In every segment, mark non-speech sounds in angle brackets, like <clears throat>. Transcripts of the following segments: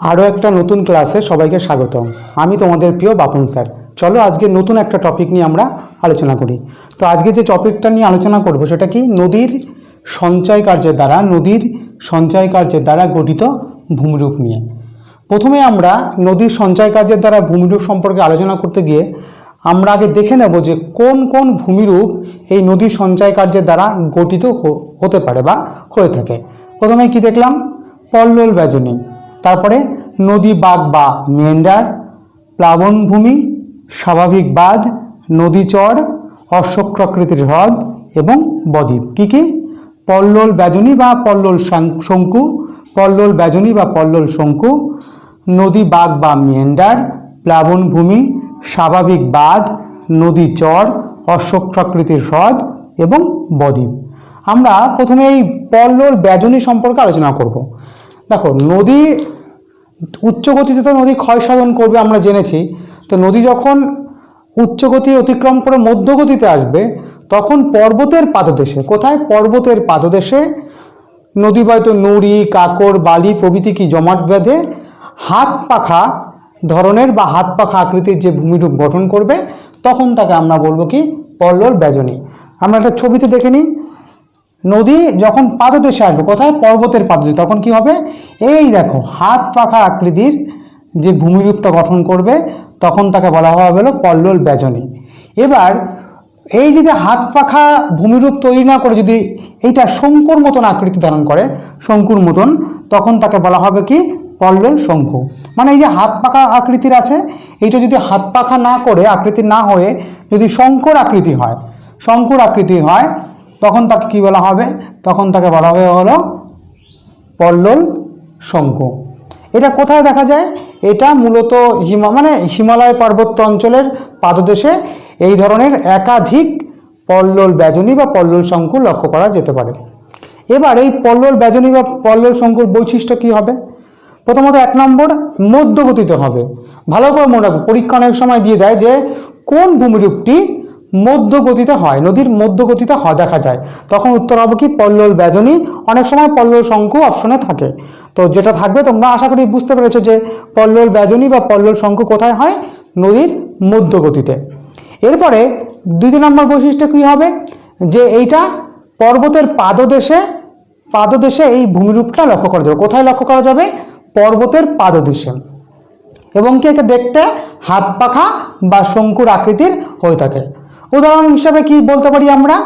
আরও একটা নতুন ক্লাসে সবাইকে স্বাগত আমি তোমাদের প্রিয় বাপন স্যার। চলো আজকে নতুন একটা টপিক নিয়ে আমরা আলোচনা করি। তো আজকে যে টপিকটা নিয়ে আলোচনা করব সেটা কি? নদীর সঞ্চয় কার্যের দ্বারা, নদীর সঞ্চয় কার্যের দ্বারা গঠিত ভূমিরূপ নিয়ে। প্রথমে আমরা নদীর সঞ্চয় কার্যের দ্বারা ভূমিরূপ সম্পর্কে আলোচনা করতে গিয়ে আমরা আগে দেখে নেব যে কোন কোন ভূমিরূপ এই নদীর সঞ্চয় কার্যের দ্বারা গঠিত হতে পারে বা হয়ে থাকে। প্রথমে কি দেখলাম? পল্লল ব্যজনী। তারপরে নদী বাগ বা মেন্ডার প্লাবনভূমি, স্বাভাবিক বাঁধ, নদী চর অশ্বক্রাকৃতির হ্রদ এবং বদ্বীপ। কি কি? পল্লল ব্যজনী বা পল্লল শঙ্কু, পল্লল ব্যজনী বা পল্লল শঙ্কু, নদী বাগ বা মেন্ডার প্লাবনভূমি, স্বাভাবিক বাঁধ, নদী চর অশ্বক্রাকৃতির হ্রদ এবং বদ্বীপ। আমরা প্রথমে এই পল্লল ব্যজনী সম্পর্কে আলোচনা করব। দেখো, নদী উচ্চ গতিতে তো নদী ক্ষয় সাধন করবে, আমরা জেনেছি। তো নদী যখন উচ্চ গতি অতিক্রম করে মধ্য গতিতে আসবে, তখন পর্বতের পাদদেশে, কোথায়? পর্বতের পাদদেশে নদী হয়তো নুড়ি কাকড় বালি প্রভৃতি কি জমাট বেঁধে হাত পাখা ধরনের বা হাত পাখা আকৃতির যে ভূমিরূপ গঠন করবে, তখন তাকে আমরা বলব কি পল্লল ব্যজনী। আমরা একটা ছবিতে দেখে নিই। নদী যখন পাদদেশে আসবে, কোথায়? পর্বতের পাদদেশে। তখন কি হবে? এই দেখো, হাত পাখা আকৃতির যে ভূমিরূপটা গঠন করবে, তখন তাকে বলা হবে হলো পল্লল ব্যজনী। এবার, এই যে যে হাত পাখা ভূমিরূপ তৈরি না করে যদি এইটা শঙ্কুর মতন আকৃতি ধারণ করে, শঙ্কুর মতন, তখন তাকে বলা হবে কি? পল্লল শঙ্কু। মানে এই যে হাত পাখা আকৃতির আছে, এইটা যদি হাত পাখা না করে, আকৃতি না হয়ে যদি শঙ্কর আকৃতি হয়, শঙ্কুর আকৃতি হয় তখন তাকে কি বলা হবে? তখন তাকে বলা হবে হলো পল্লল শঙ্কু এটা কোথায় দেখা যায়? এটা মূলত হিমা মানে হিমালয় পার্বত্য অঞ্চলের পাদদেশে এই ধরনের একাধিক পল্লল ব্যজনী বা পল্লল শঙ্কু লক্ষ্য করা যেতে পারে। এবার এই পল্লল ব্যজনী বা পল্লল শঙ্কুর বৈশিষ্ট্য কি হবে? প্রথমত এক নম্বর, মধ্যগতিতে হবে। ভালো করে মনে রাখব পরীক্ষা অনেক সময় দিয়ে দেয় যে কোন ভূমিরূপটি মধ্যগতিতে হয়, নদীর মধ্যগতিতে হয় দেখা যায়। তখন উত্তর হবে কি, পল্লল ব্যজনী অনেক সময় পল্লল শঙ্কু অপশনে থাকে। তো যেটা থাকবে তোমরা আশা করি বুঝতে পেরেছ যে পল্লল ব্যজনী বা পল্লল শঙ্কু কোথায় হয়? নদীর মধ্যগতিতে। এরপরে দ্বিতীয় নম্বর বৈশিষ্ট্য কী হবে? যে এইটা পর্বতের পাদদেশে পাদদেশে এই ভূমিরূপটা লক্ষ্য করা যাবে। কোথায় লক্ষ্য করা যাবে? পর্বতের পাদদেশে। এবং কি একে দেখতে? হাত পাখা বা শঙ্কুর আকৃতির হয়ে থাকে। উদাহরণ হিসাবে কি বলতে পারি আমরা?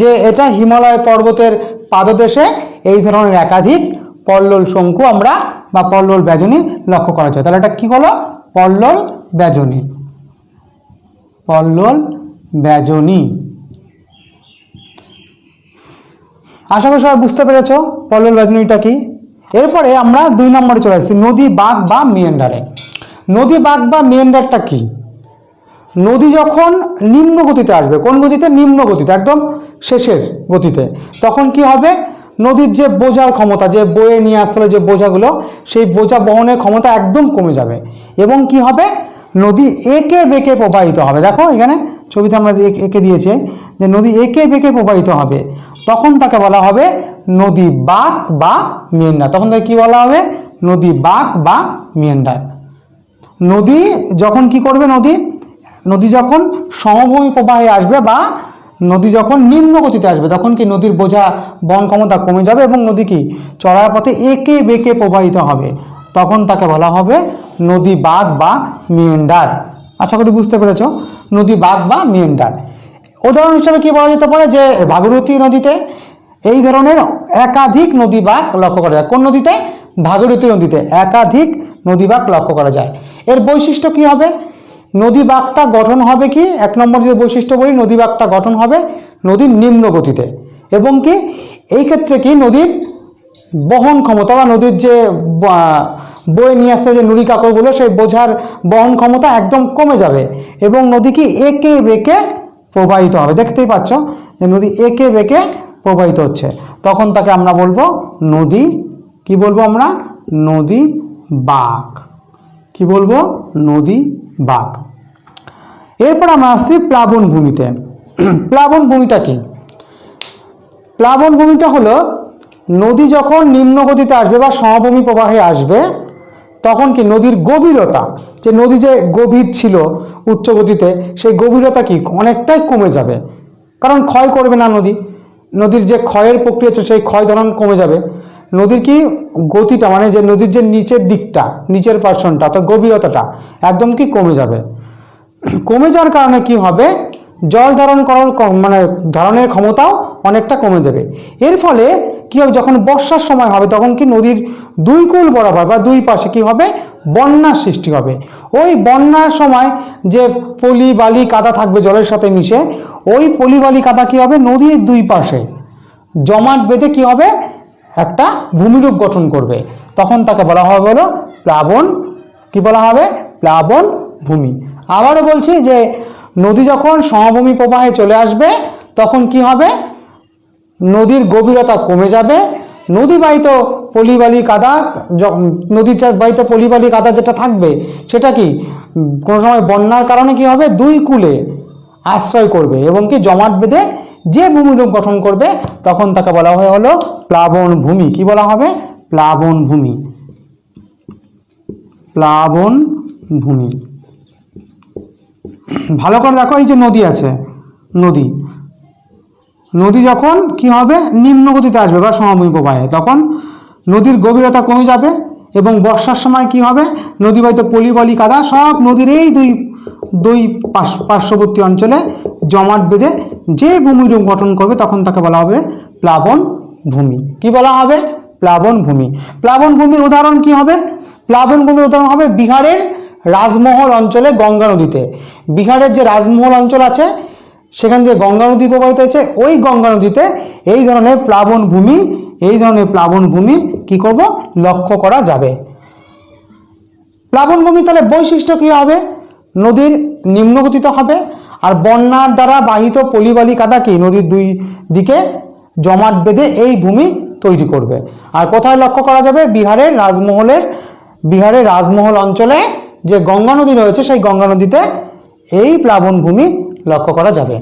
যে এটা হিমালয় পর্বতের পাদদেশে এই ধরনের একাধিক পল্লল শঙ্কু আমরা বা পল্লল ব্যজনী লক্ষ্য করা যায়। তাহলে এটা কি হলো? পল্লল ব্যজনী। পল্লল ব্যজনী। আশা করি সবাই বুঝতে পেরেছ পল্লল ব্যজনীটা কি। এরপরে আমরা দুই নম্বরে চলে আসছি, নদী বাগ বা মিয়েন্ডারে নদী বাগ বা মিয়েন্ডারটা কি? নদী যখন নিম্ন গতিতে আসবে, কোন গতিতে? নিম্ন গতিতে, একদম শেষের গতিতে। তখন কি হবে? নদীর যে বোঝার ক্ষমতা, যে বয়ে নিয়ে আসলে যে বোঝাগুলো, সেই বোঝা বহনের ক্ষমতা একদম কমে যাবে। এবং কি হবে? নদী একে বেঁকে প্রবাহিত হবে। দেখো এখানে ছবিতে আমরা এঁকে দিয়েছে যে নদী একে বেঁকে প্রবাহিত হবে। তখন তাকে বলা হবে নদী বাঁক বা মিয়েন্ডার তখন তাকে কি বলা হবে? নদী বাঁক বা মিয়েন্ডার নদী যখন কি করবে? নদী নদী যখন সমভূমি প্রবাহে আসবে বা নদী যখন নিম্ন গতিতে আসবে, তখন কি নদীর বোঝা বহন ক্ষমতা কমে যাবে এবং নদী কি চলার পথে একে বেঁকে প্রবাহিত হবে? তখন তাকে বলা হবে নদী বাঘ বা মিয়েন্ডার। আশা করি বুঝতে পেরেছ? নদী বাঘ বা মিয়েন্ডার। উদাহরণ হিসাবে কি বলা যেতে পারে? যে ভাগীরথী নদীতে এই ধরনের একাধিক নদী বাঘ লক্ষ্য করা যায়। কোন নদীতে? ভাগীরথী নদীতে একাধিক নদী বাঘ লক্ষ্য করা যায়। এর বৈশিষ্ট্য কি হবে? নদী বাঁকটা গঠন হবে কি? এক নম্বর যে বৈশিষ্ট্য বলি নদী বাঁকটা গঠন হবে নদীর নিম্ন গতিতে। এবং কি, এই ক্ষেত্রে কি নদীর বহন ক্ষমতা বা নদীর যে বয়ে নিয়ে আসতে যে নুড়ি কাকড়গুলো, সেই বোঝার বহন ক্ষমতা একদম কমে যাবে। এবং নদী কি একে বেঁকে প্রবাহিত হবে। দেখতেই পাচ্ছ যে নদী একে বেঁকে প্রবাহিত হচ্ছে। তখন তাকে আমরা বলব নদী, কি বলব আমরা? নদী বাঁক কি বলব? নদী বাঁক এরপর আমরা আসছি প্লাবন ভূমিতে। <clears throat> প্লাবন ভূমিটা কি? প্লাবন ভূমিটা হলো নদী যখন নিম্ন গতিতে আসবে বা সমভূমি প্রবাহে আসবে, তখন কি নদীর গভীরতা, যে নদী যে গভীর ছিল উচ্চ গতিতে, সেই গভীরতা কি অনেকটাই কমে যাবে। কারণ ক্ষয় করবে না নদী। নদীর যে ক্ষয়ের প্রক্রিয়া সেই ক্ষয় ধরন কমে যাবে। নদীর কি গতিটা মানে যে নদীর যে নিচের দিকটা, নিচের পার্সনটা অর্থাৎ গভীরতাটা, একদম কি কমে যাবে? কমে যাওয়ার কারণে কি হবে? জল ধারণ করার মানে ধারণের ক্ষমতাও অনেকটা কমে যাবে। এর ফলে কি হবে? যখন বর্ষার সময় হবে, তখন কি নদীর দুই কুল বরাবর বা দুই পাশে কি হবে? বন্যার সৃষ্টি হবে। ওই বন্যার সময় যে পলি, বালি, কাদা থাকবে জলের সাথে মিশে, ওই পলি, বালি, কাদা কি হবে? নদীর দুই পাশে। জমাট বেঁধে কি হবে? একটা ভূমিরূপ গঠন করবে। তখন তাকে বলা হবে হলো প্লাবন। কি বলা হবে? প্লাবন ভূমি। আবারও বলছি যে নদী যখন সমভূমি প্রবাহে চলে আসবে, তখন কি হবে? নদীর গভীরতা কমে যাবে। নদীবাহিত পলিবালি কাদা নদীর বাহিত পলিবালি কাদা যেটা থাকবে, সেটা কি? কোনো সময় বন্যার কারণে কি হবে? দুই কূলে আশ্রয় করবে এবং কি? জমাট বেঁধে যে ভূমিরূপ গঠন করবে, তখন তাকে বলা হয় হলো প্লাবন ভূমি। কি বলা হবে? প্লাবন ভূমি। প্লাবন ভূমি। ভালো করে দেখো, এই যে নদী আছে, নদী। নদী যখন কি হবে? নিম্ন গতিতে আসবে বা সমভূমি প্রবাহে। তখন নদীর গভীরতা কমে যাবে এবং বর্ষার সময় কি হবে? নদী বাড়িতে পলি বলি কাদা সব নদীর এই দুই দুই পার্শ্ববর্তী অঞ্চলে জমাট বেঁধে যে ভূমিরূপ গঠন করবে তখন তাকে বলা হবে প্লাবন ভূমি। কি বলা হবে? প্লাবন ভূমি। প্লাবন ভূমির উদাহরণ কি হবে? প্লাবন ভূমির উদাহরণ হবে বিহারের রাজমহল অঞ্চলে গঙ্গা নদীতে। বিহারের যে রাজমহল অঞ্চল আছে, সেখান দিয়ে গঙ্গা নদী প্রবাহিত হয়েছে। ওই গঙ্গা নদীতে এই ধরনের প্লাবন ভূমি, এই ধরনের প্লাবন ভূমি কি করব? লক্ষ্য করা যাবে। প্লাবন ভূমি তাহলে বৈশিষ্ট্য কী হবে? নদীর নিম্নগতিত হবে। আর বন্যার দ্বারা বাহিত পলিবালি কাদা কি নদীর দুই দিকে জমাট বেঁধে এই ভূমি তৈরি করবে। আর কোথায় লক্ষ্য করা যাবে? বিহারের রাজমহলের, বিহারের রাজমহল অঞ্চলে যে গঙ্গা নদী রয়েছে, সেই গঙ্গা নদীতে এই প্লাবন ভূমি লক্ষ্য করা যাবে।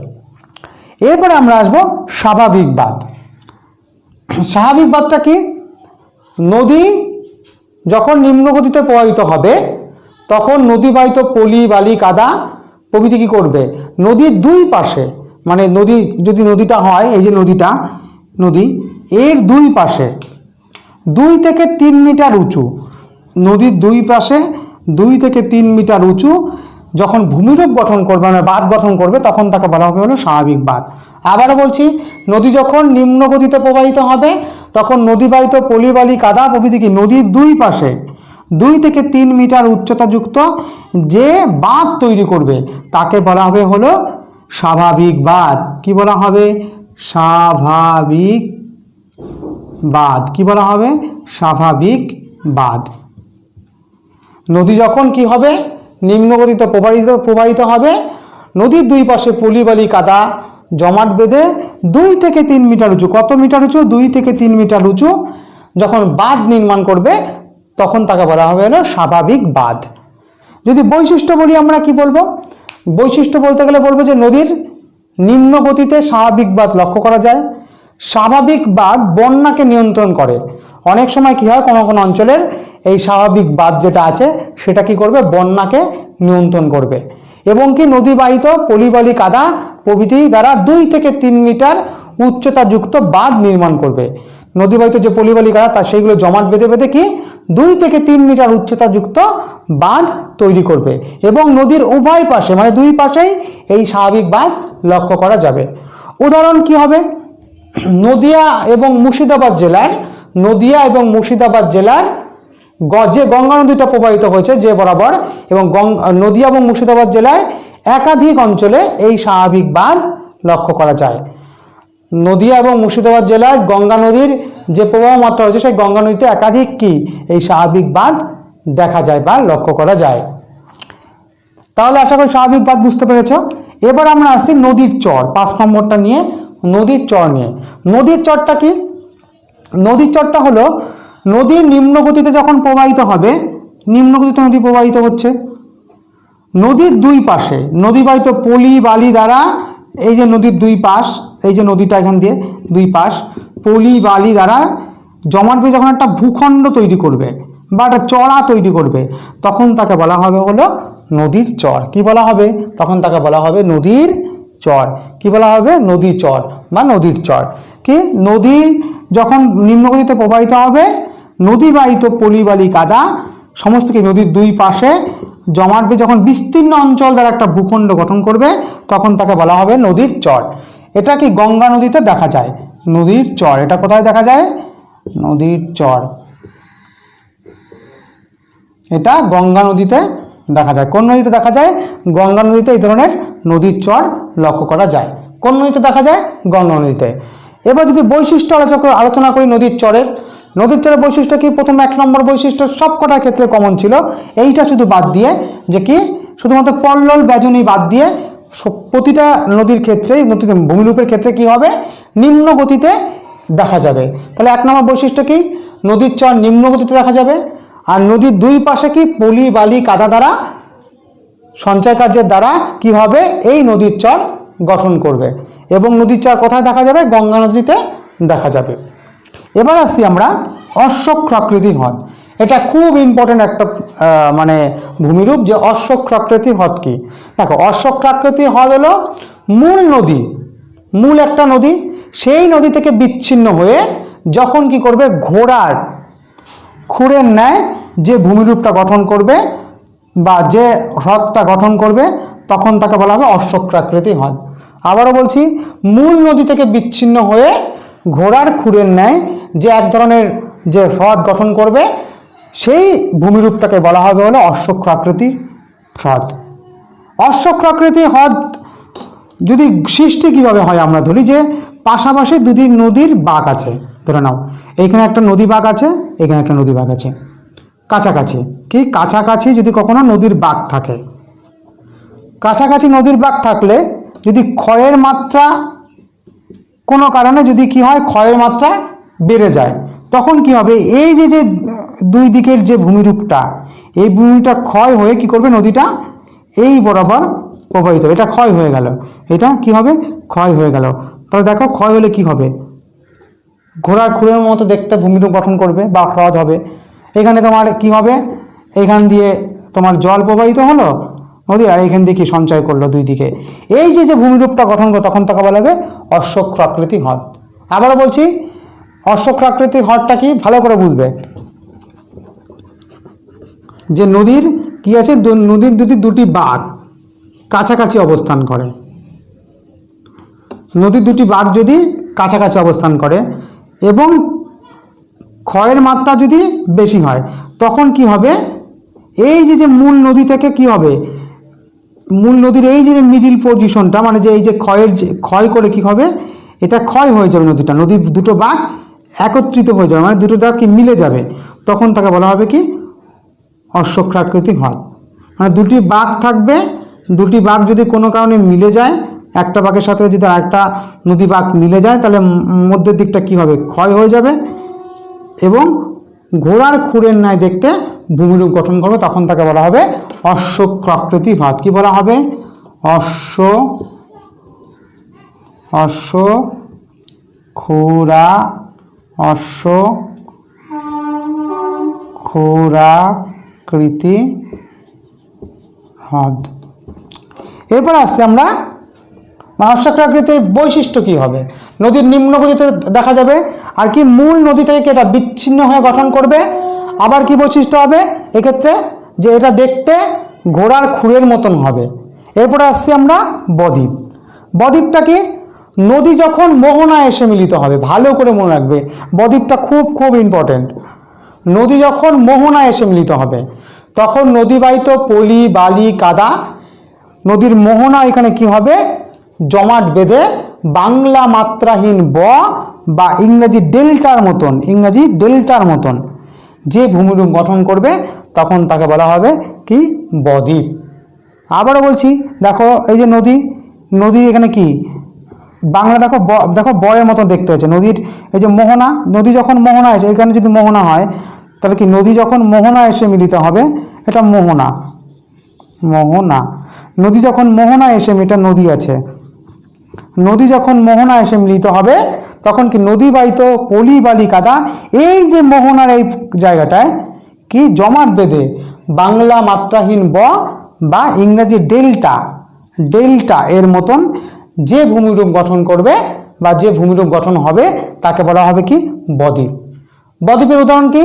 এরপরে আমরা আসব স্বাভাবিক বাঁধ। স্বাভাবিক বাঁধটা কি? নদী যখন নিম্নগতিতে প্রবাহিত হবে, তখন নদীবাহিত পলি বালি কাদা প্রভৃতি কী করবে? নদীর দুই পাশে মানে নদী, যদি নদীটা হয়, এই যে নদীটা, নদী, এর দুই পাশে, দুই থেকে তিন মিটার উঁচু, নদীর দুই পাশে দুই থেকে তিন মিটার উঁচু, যখন ভূমিরূপ গঠন করবে মানে বাঁধ গঠন করবে, তখন তাকে বলা হবে হলো স্বাভাবিক বাঁধ। আবারও বলছি, নদী যখন নিম্নগতিতে প্রবাহিত হবে, তখন নদীবাহিত পলিবালি কাদা প্রভৃতি কি? নদীর দুই পাশে দুই থেকে তিন মিটার উচ্চতাযুক্ত যে বাঁধ তৈরি করবে, তাকে বলা হবে হলো স্বাভাবিক বাঁধ। কি বলা হবে? স্বাভাবিক বাঁধ। কি বলা হবে? স্বাভাবিক বাঁধ। নদী যখন কি হবে? নিম্নগতিতে প্রবাহিত প্রবাহিত হবে। নদীর দুই পাশে পলি বালি কাদা, জমাট বেঁধে দুই থেকে তিন মিটার উঁচু। কত মিটার উঁচু? দুই থেকে তিন মিটার উঁচু। যখন বাঁধ নির্মাণ করবে তখন তাকে বলা হবে হলো স্বাভাবিক বাঁধ। যদি বৈশিষ্ট্য বলি আমরা কি বলব? বৈশিষ্ট্য বলতে গেলে বলব যে নদীর নিম্ন গতিতে স্বাভাবিক বাঁধ লক্ষ্য করা যায়। স্বাভাবিক বাঁধ বন্যাকে নিয়ন্ত্রণ করে। অনেক সময় কি হয়, কোনো কোনো অঞ্চলের এই স্বাভাবিক বাঁধ যেটা আছে, সেটা কি করবে? বন্যাকে নিয়ন্ত্রণ করবে। এবং কি নদীবাহিত পলিবালি কাদা প্রভৃতি দ্বারা দুই থেকে তিন মিটার উচ্চতাযুক্ত বাঁধ নির্মাণ করবে। নদীবাহিত যে পলিবালি কাদা তা সেইগুলো জমাট বেঁধে বেঁধে কি দুই থেকে তিন মিটার উচ্চতাযুক্ত বাঁধ তৈরি করবে এবং নদীর উভয় পাশে মানে দুই পাশেই এই স্বাভাবিক বাঁধ লক্ষ্য করা যাবে। উদাহরণ কি হবে? নদিয়া এবং মুর্শিদাবাদ জেলার, নদিয়া এবং মুর্শিদাবাদ জেলার যে গঙ্গা নদীটা প্রবাহিত হয়েছে যে বরাবর এবং নদিয়া এবং মুর্শিদাবাদ জেলায় একাধিক অঞ্চলে এই স্বাভাবিক বাঁধ লক্ষ্য করা যায়। নদিয়া এবং মুর্শিদাবাদ জেলার গঙ্গা নদীর যে প্রবাহ মাত্রা রয়েছে, সেই গঙ্গা নদীতে একাধিক কি এই স্বাভাবিক বাঁধ দেখা যায় বা লক্ষ্য করা যায়? তাহলে আশা করি স্বাভাবিক বাঁধ বুঝতে পেরেছ। এবার আমরা আসছি নদীর চর, পাঁচ নম্বরটা নিয়ে, নদীর চর নিয়ে। নদীর চরটা কি? নদীর চরটা হলো নদীর নিম্ন গতিতে যখন প্রবাহিত হবে নিম্ন গতিতে নদী প্রবাহিত হচ্ছে। নদীর দুই পাশে, নদীবাহিত পলি বালি দ্বারা এই যে নদীর দুই পাশ, এই যে নদীটা এখান দিয়ে দুই পাশ, পলি বালি দ্বারা জমাট বেয়ে যখন একটা ভূখণ্ড তৈরি করবে বা একটা চড়া তৈরি করবে, তখন তাকে বলা হবে হলো নদীর চর। কি বলা হবে? তখন তাকে বলা হবে নদীর চর। কি বলা হবে? নদী চর বা নদীর চর। কি? নদী যখন নিম্নগতিতে প্রবাহিত হবে, নদীবাহিত পলিবালি কাদা, সমস্ত কি নদীর দুই পাশে জমাটবে যখন বিস্তীর্ণ অঞ্চল দ্বারা একটা ভূখণ্ড গঠন করবে, তখন তাকে বলা হবে নদীর চর। এটা কি গঙ্গা নদীতে দেখা যায়? নদীর চর। এটা কোথায় দেখা যায়? নদীর চর। এটা গঙ্গা নদীতে দেখা যায়। কোন নদীতে দেখা যায়? গঙ্গা নদীতে এই ধরনের নদীর চর লক্ষ্য করা যায়। কোন নদীতে দেখা যায়? গঙ্গা নদীতে। এবার যদি বৈশিষ্ট্য আলোচনা আলোচনা করি নদীর চরের। নদীর চরের বৈশিষ্ট্য কি? প্রথম এক নম্বর বৈশিষ্ট্য সব কটার ক্ষেত্রে কমন ছিল। এইটা শুধু বাদ দিয়ে যে কি? শুধুমাত্র পল্লল ব্যজনী বাদ দিয়ে প্রতিটা নদীর ক্ষেত্রে নদীতে ভূমিরূপের ক্ষেত্রে কি হবে? নিম্ন গতিতে দেখা যাবে। তাহলে এক নম্বর বৈশিষ্ট্য কি? নদীর চর নিম্ন গতিতে দেখা যাবে। আর নদীর দুই পাশে কি? পলি, বালি, কাদা দ্বারা সঞ্চয় কার্যের দ্বারা কি হবে? এই নদীর চর গঠন করবে। এবং নদীর চর কোথায় দেখা যাবে? গঙ্গা নদীতে দেখা যাবে। এবার আসছি আমরা অশ্বক্রাকৃতি হ্রদ। এটা খুব ইম্পর্ট্যান্ট একটা মানে ভূমিরূপ যে অশ্বক্রাকৃতি হ্রদ কি। দেখো অশ্বক্রাকৃতি হ্রদ হলো মূল নদী। মূল একটা নদী, সেই নদী থেকে বিচ্ছিন্ন হয়ে যখন কি করবে, ঘোড়ার খুঁড়ের ন্যায় যে ভূমিরূপটা গঠন করবে বা যে হ্রদটা গঠন করবে, তখন তাকে বলা হবে অশ্বক্রাকৃতি হ্রদ। আবারও বলছি, মূল নদী থেকে বিচ্ছিন্ন হয়ে ঘোড়ার খুঁড়ের ন্যায় যে এক ধরনের যে হ্রদ গঠন করবে, সেই ভূমিরূপটাকে বলা হবে হলো অশ্বক্রাকৃতি হ্রদ। অশ্বক্রাকৃতি হ্রদ যদি সৃষ্টি কীভাবে হয় আমরা ধরি যে পাশাপাশি দুটি নদীর বাঁক আছে, ধরে নাও। এইখানে একটা নদী বাঁক আছে এখানে একটা নদী বাঁক আছে। কাছাকাছি, কি? কাছাকাছি যদি কখনো নদীর বাঁক থাকে। কাছাকাছি নদীর বাঁক থাকলে যদি ক্ষয়ের মাত্রা কোনো কারণে যদি কি হয়, ক্ষয়ের মাত্রা বেড়ে যায়। তখন কি হবে? এই যে যে দুই দিকের যে ভূমিরূপটা, এই ভূমিটা ক্ষয় হয়ে কি করবে? নদীটা এই বরাবর প্রবাহিত। এটা ক্ষয় হয়ে গেল। এটা কি হবে? ক্ষয় হয়ে গেল। তাহলে দেখো, ক্ষয় হলে কি হবে? ঘোড়ার খুঁড়ের মতো দেখতে ভূমিরূপ গঠন করবে বা হ্রদ হবে। এখানে তোমার কি হবে? এখান দিয়ে তোমার জল প্রবাহিত হলো নদী, আর এখান দিয়ে কি সঞ্চয় করল দুই দিকে। এই যে যে ভূমিরূপটা গঠন করো তখন তাকে বলা হবে অশ্বক্রাকৃতি হ্রদ। আবারও বলছি অশ্বক্রাকৃতি হ্রদটা কি? ভালো করে বুঝবে। যে নদীর কি আছে? নদীর দুটি দুটি বাঘ কাছাকাছি অবস্থান করে, নদীর দুটি বাঘ যদি কাছাকাছি অবস্থান করে এবং ক্ষয়ের মাত্রা যদি বেশি হয়, তখন কি হবে? এই যে যে মূল নদী থেকে কি হবে? মূল নদীর এই যে মিডিল পজিশনটা মানে যে এই যে ক্ষয়ের যে ক্ষয় করে কি হবে? এটা ক্ষয় হয়ে যাবে নদীটা। নদীর দুটো বাঁক একত্রিত হয়ে যাবে মানে দুটো দাঁত কি মিলে যাবে, তখন তাকে বলা হবে কি? অশ্বক্রাকৃতি হ্রদ মানে দুটি বাঘ থাকবে, দুটি বাঘ যদি কোনো কারণে মিলে যায়, একটা বাঘের সাথে যদি আরেকটা নদী বাঘ মিলে যায়, তাহলে মধ্যের দিকটা কি হবে? ক্ষয় হয়ে যাবে এবং ঘোড়ার খুঁড়ের ন্যায় দেখতে ভূমিরূপ গঠন করবে, তখন তাকে বলা হবে অশ্বক্রাকৃতি হ্রদ কি বলা হবে? অশ্ব অশ্ব খোরা অশ্ব খোরাকৃতি হ্রদ। এরপর আসছে আমরা মহাসাকৃতির বৈশিষ্ট্য কি হবে? নদীর নিম্ন গতিতে দেখা যাবে, আর কি মূল নদী থেকে এটা বিচ্ছিন্ন হয়ে গঠন করবে, আবার কি বৈশিষ্ট্য হবে? এক্ষেত্রে যে এটা দেখতে ঘোড়ার খুঁড়ের মতন হবে। এরপরে আসছি আমরা বদ্বীপ। বদ্বীপটা কি? নদী যখন মোহনায় এসে মিলিত হবে, ভালো করে মনে রাখবে, বদ্বীপটা খুব খুব ইম্পর্টেন্ট নদী যখন মোহনায় এসে মিলিত হবে, তখন নদীবাহিত পলি, বালি, কাদা, নদীর মোহনা এখানে কি হবে? জমাট বেঁধে বাংলা মাত্রাহীন ব বা ইংরাজি ডেল্টার মতন, ইংরাজি ডেল্টার মতন যে ভূমিরূপ গঠন করবে, তখন তাকে বলা হবে কি? বদ্বীপ। আবারও বলছি, দেখো, এই যে নদী নদী এখানে কি? বাংলা দেখো দেখো বয়ের মতো দেখতে হচ্ছে নদীর এই যে মোহনা, নদী যখন মোহনা এসে, এখানে যদি মোহনা হয়, তাহলে কি নদী যখন মোহনা এসে মিলিত হবে? এটা মোহনা। মোহনা। নদী যখন মোহনা এসে, এটা নদী আছে। নদী যখন মোহনা এসে মিলিত হবে, তখন কি নদী বাহিত পলি বালি কাদা এই যে মোহনার এই জায়গাটায়, কি জমাট বেঁধে বাংলা মাত্রাহীন ব বা ইংরাজি ডেল্টা ডেল্টা এর মতন যে ভূমিরূপ গঠন করবে বা যে ভূমিরূপ গঠন হবে, তাকে বলা হবে কি? বদ্বীপ। বদ্বীপের উদাহরণ কি?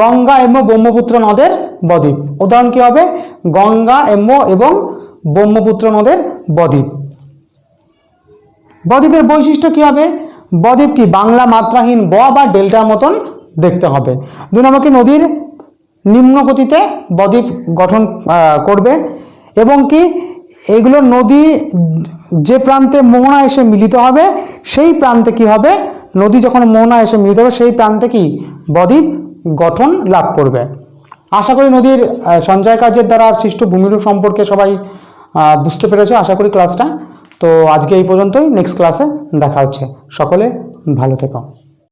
গঙ্গা এবং ব্রহ্মপুত্র নদের বদ্বীপ। উদাহরণ কি হবে? গঙ্গা এম্ব এবং ব্রহ্মপুত্র নদের বদ্বীপ। বদ্বীপের বৈশিষ্ট্য কি হবে? বদ্বীপ কি বাংলা মাত্রাহীন ব বা ডেল্টার মতন দেখতে হবে। দুই নম্বর নদীর নিম্নগতিতে বদ্বীপ গঠন করবে এবং কি এগুলো নদী যে প্রান্তে মোহনা এসে মিলিত হবে, সেই প্রান্তে কি হবে? নদী যখন মোহনা এসে মিলিত হবে, সেই প্রান্তে কি? বদ্বীপ গঠন লাভ করবে। আশা করি নদীর সঞ্চয় কার্যের দ্বারা সৃষ্ট ভূমিরূপ সম্পর্কে সবাই বুঝতে পেরেছ। আশা করি ক্লাসটা তো আজকে এই পর্যন্তই। নেক্সট ক্লাসে দেখা হচ্ছে। সকলে ভালো থেকো।